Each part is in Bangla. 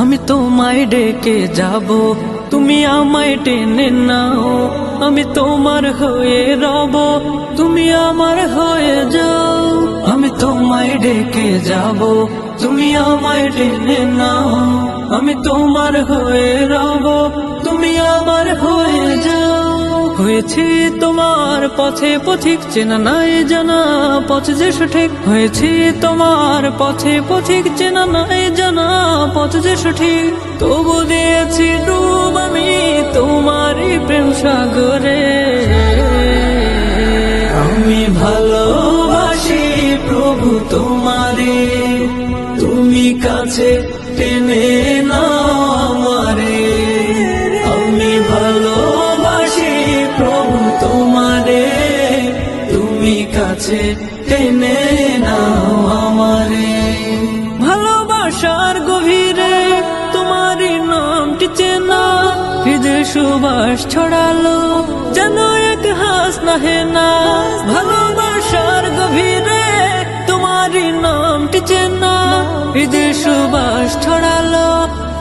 আমি তোমায় ডেকে যাব, তুমি আমায় টেনে নাও। আমি তোমার হয়ে রব, তুমি আমার হয়ে যাও। আমি তোমায় ডেকে যাব, তুমি আমায় টেনে নাও। আমি তোমার হয়ে রব, তুমি আমার হয়ে হয়েছে তোমার পথে পথিক চেনা নাই জানা, পথ যে সঠিক। হয়েছে তোমার পথে পথিক চেনা নাই জানা, পথ যে সঠিক। তবু দিয়েছি ডুব আমি তোমারই প্রেম সাগরে। আমি ভালোবাসি প্রভু তোমারে, তুমি কাছে কাছে টেনে নাও আমারে। ভালোবাসার গভীরে তোমারই নামটি চেনা। হৃদয় সুবাস ছড়ালো যেন এক হাস নাহে না। ভালোবাসার গভীরে তোমারই নামটি চেনা।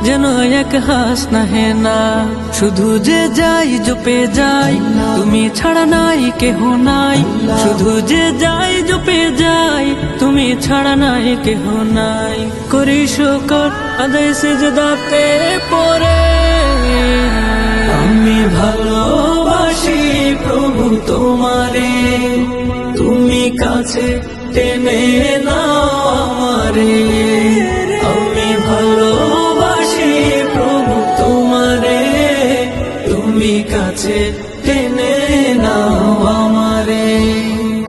যেন এক হাস নাহে না। শুধু যে যাই, জপে যাই, তুমি ছাড়া নাই কেহ নাই। শুধু যে যাই, জপে যাই, তুমি ছাড়া নাই কেহ নাই। করি শুকর আদায় সেজদাতে পরে। আমি ভালোবাসি প্রভু তোমারে। তুমি কাছে টেনে নাও আমারে। কাছে টেনে নাও